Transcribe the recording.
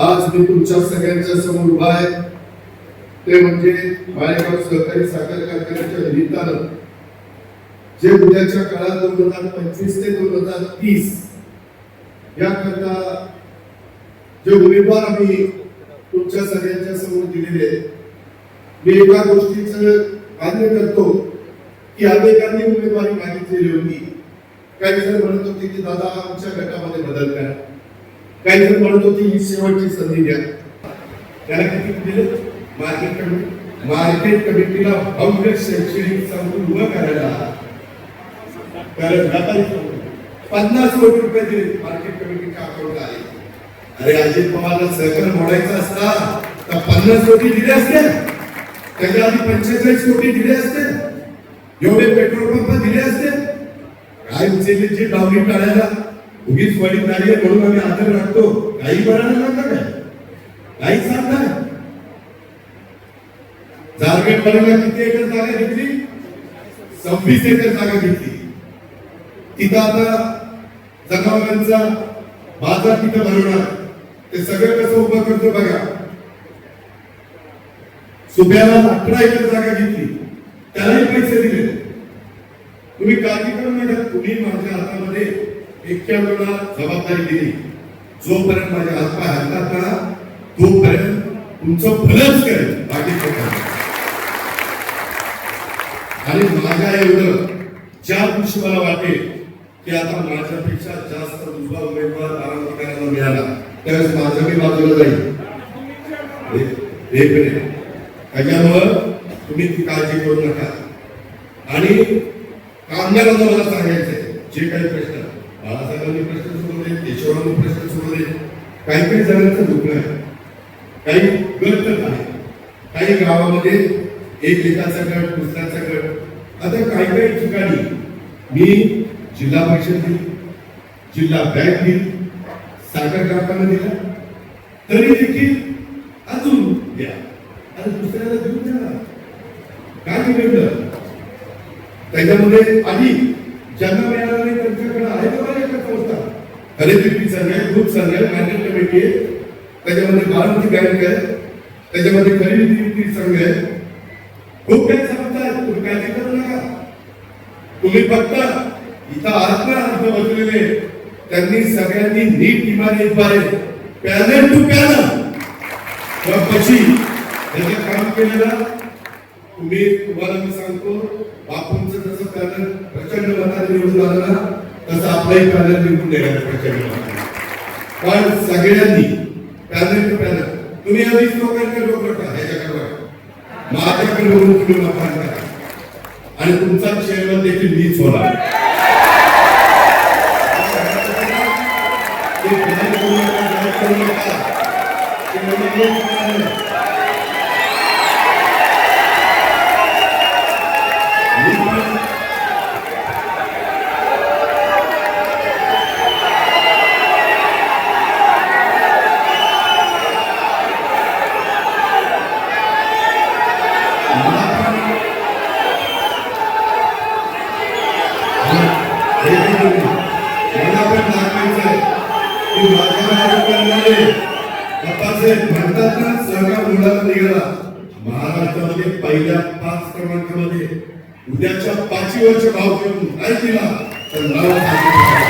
आज मी तुमच्या सगळ्यांच्या समोर उभा आहे. ते म्हणजे मालेगाव सहकारी साखर कारखान्याच्या निमित्तानं जे उद्याच्या काळात दोन हजार पंचवीस ते दोन हजार तीस याकरता जे उमेदवार आम्ही तुमच्या सगळ्यांच्या समोर दिलेले मी एका गोष्टीचं मान्य करतो की अनेकांनी उमेदवारी मागितलेली होती. काही जण म्हणत होते की दादा आमच्या गटामध्ये बदल करा. काही जण म्हणत होते? ही शेवटची संधी द्या. त्याला किती दिलं? मार्केट कमिटी मार्केट कमिटीला भव्य शैक्षणिक संकुल उभं करायला. कारण व्यापारी पन्नास कोटी रुपये दिले मार्केट कमिटीच्या अकाउंट आले अरे अजित पवारला सहकार मोडायचा असता तर पन्नास कोटी दिले असते. त्याच्या आधी पंचेचाळीस कोटी दिले असते. एवढे पेट्रोल पंप दिले असते. काय उचलले जे डावली काढायला. उगीच वडील नाहीये म्हणून आम्ही आदर राखतो. काही बनायला लागतं काय काही सांगताय झारखंड पडायला किती एकर जागा घेतली? सव्वीस एकर जागा घेतली. तिथं आता जनावरांचा बाजार तिथं भरवणार. ते सगळं कसं उभं करतो बघा. सुब्याला अठरा एकर जागा घेतली. त्यालाही पैसे दिले. तुम्ही काळजी करून नका. तुम्ही माझ्या हातामध्ये इतक्या वेळा जबाबदारी दिली. जोपर्यंत माझ्या हातपाय हलतात ना तोपर्यंत तुमचं भलंच करेल बाकी आणि माझ्या एवढं ज्या दिवशी मला वाटेल की आता माझ्यापेक्षा जास्त दुसरा उमेदवार करायला मिळाला त्यावेळेस माझं मी बाजूला जाईल. हे- एक मिनिट त्याच्यामुळं तुम्ही ती काळजी करू नका. आणि कामगारांना मला सांगायचंय जे काही प्रश्न बाळासाहेबांनी प्रश्न सोडवले केशवरांनी प्रश्न सोडवले काही काही जणांचं दुखणं आहे. काही गट आहे. काही गावामध्ये एक एकाचा गट दुसऱ्याचा गट. आता काही काही ठिकाणी मी जिल्हा परिषद दिली जिल्हा बँक दिली साखर कारखाना दिला. तरी देखील अजून द्या. आणि दुसऱ्याला देऊन द्या काय बिघडलं त्याच्यामध्ये आधी ज्यांना मिळालं नाही त्यांच्याकडे आहे का? खरेदी संघ आहे ग्रुप संघ आहे मार्केट कमिटी आहे त्याच्यामध्ये बारामती बँक आहे त्याच्यामध्ये खरेदी संघ आहे खूप काही संस्था आहेत तुम्ही काळजी करू नका तुम्ही फक्त इथं आहात ना अर्थ बसलेले त्यांनी सगळ्यांनी नीट इमारतीद्वारे पॅनल टू पॅनल पशी त्याचं काम केलेलं तुम्ही तुम्हाला मी सांगतो बापूंचं जसं पॅनल प्रचंड मताने निवडून आलं ना आपलंही पॅनल निवडून देणार प्रचंड पण सगळ्यांनी पॅनल टू पॅनल तुम्ही या वीस लोकांकडे लोक नका ह्याच्याकडे माझ्याकडे बघून तुम्ही मतदान करा आणि तुमचा चेअरमन देखील मीच होणार. ते की माझ्या कार्यक्रमामध्ये बाप्पासाहेब म्हणतात सहकार निघाला. महाराष्ट्रामध्ये पहिल्या पाच क्रमांकामध्ये. उद्याच्या पाचवी वर्ष भाव घेऊन काय दिला तर नाव